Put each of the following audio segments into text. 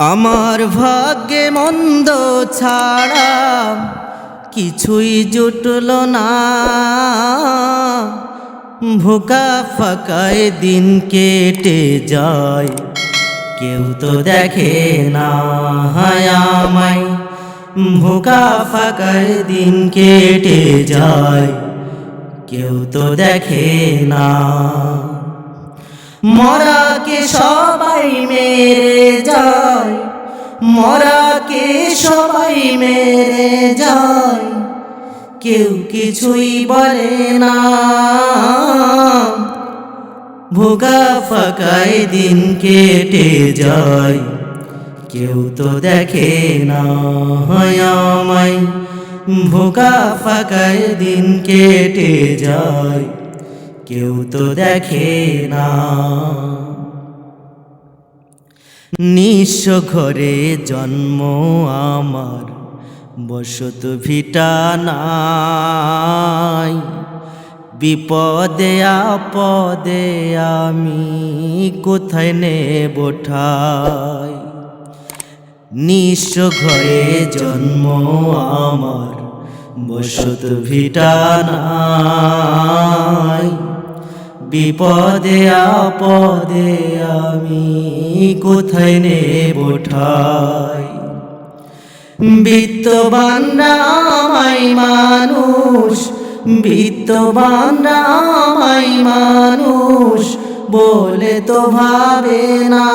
আমার ভাগ্যে মন্দ ছাড়া কিছুই জুটল না। ভোকা ফাঁকায় দিন কেটে যায়, কেউ তো দেখে না হায় আমায়। ভোকা ফাঁকায় দিন কেটে যায়, কেউ তো দেখে না। মরাকে সবাই মেরে মরাকে সবাই মেরে যায়? কেউ কিছুই বলে না। ভোগা ফাঁকায় দিন কেটে যায়। কেউ তো দেখে না আমায়। ভোগা ফাঁকায় দিন কেটে যায়। কেউ তো দেখে না। নিঃস্ব ঘরে জন্ম আমার, বসত ভিটা নাই। বিপদে আপদে আমি কোথায় নেব ঠাই? নিঃস্ব ঘরে জন্ম আমার, বসত ভিটা নাই। বিপদে, আপদে আমি কোথায় নেব ঠাই? বিত্তবানরা আমায় মানুষ বিত্তবানরা আমায় মানুষ, বলে তো ভাবে না।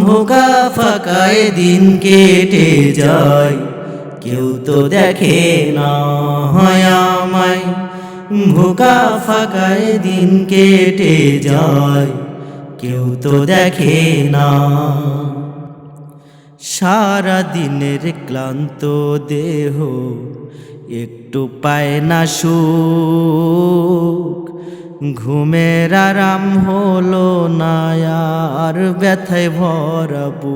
ভোগা ফাঁকায় দিন কেটে যায়, কেউ তো দেখে না হয় আমায়। ভোগা ফাঁকায় দিন কেটে যায়। কেউ তো দেখে না। সারা দিনের ক্লান্ত দেহ একটু পায় না সুখ। ঘুমের আরাম হলো না আর ব্যথায় ভরাবু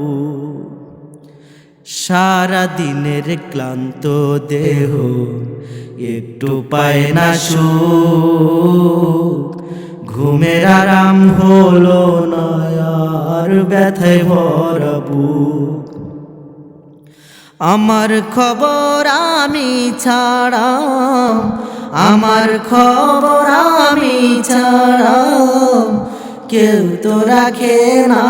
সারা দিনের ক্লান্ত দেহ একটু পায় না সুখ ঘুমের আরাম হলো না, আর ব্যথায় ভরাবু আমার খবর আমি ছাড়া, আমার খবর আমি ছাড়া, কেউ তো রাখে না।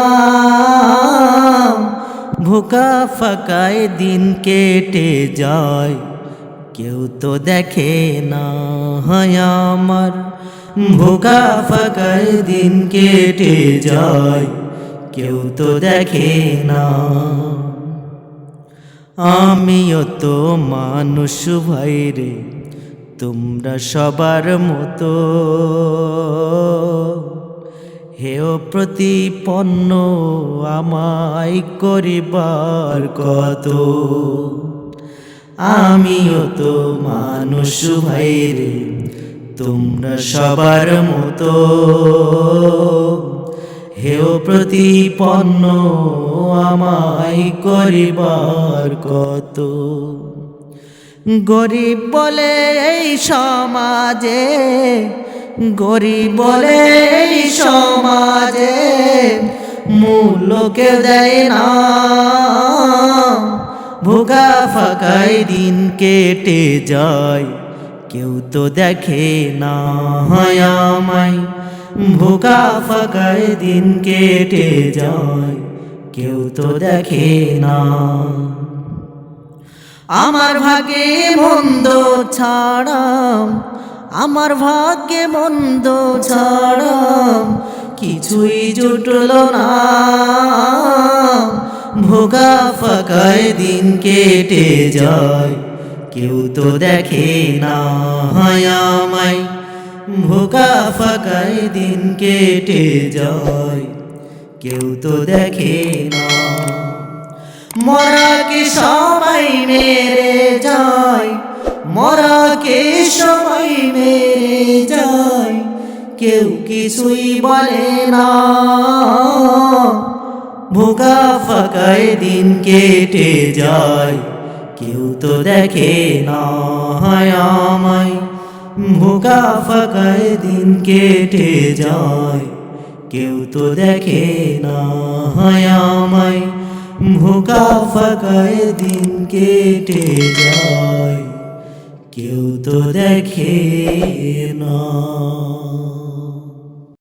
ভোকা ফাঁকায় দিন কেটে যায় কেউ তো দেখে না হয় আমার। ভোকা ফাঁকায় দিন কেটে যায়। কেউ তো দেখে না। আমিও তো মানুষ ভাই রে, তোমরা সবার মতো। হেও প্রতিপন্ন আমায় করিবার কত। আমিও তো মানুষ ভাই রে, তোমরা সবার মতো। হেও প্রতিপন্ন আমায় করিবার কত। গরিব বলে এই সমাজে, গরিব বলে এই সমাজে মূল্যকে দেয় না। ভোগা ফাঁকায় দিন কেটে যায়। কেউ তো দেখে না আমায়। ভোগা ফাঁকায় দিন কেটে যায়। কেউ তো দেখে না। আমার ভাগে মন্দ ছাড়া আমার ভাগ্যে মন্দ ছাড়া কিছুই জুটল না। ভোগা ফাঁকায় দিন কেটে যায়। কেউ তো দেখে না আমায়। ভোগা ফাঁকায় দিন কেটে যায়। কেউ তো দেখে না। মরাকে সবাই মেরে যায়। মরাকে সবাই মেরে যায়। কেউ কিছুই বলে না। ভোগা ফাঁকায় দিন কেটে যায়। কেউ তো দেখে না আমায়। ভোগা ফাঁকায় দিন কেটে যায়। কেউ তো দেখে না আমায়। ভোগা ফাঁকায় দিন কেটে যায়। কেউ তো দেখে না।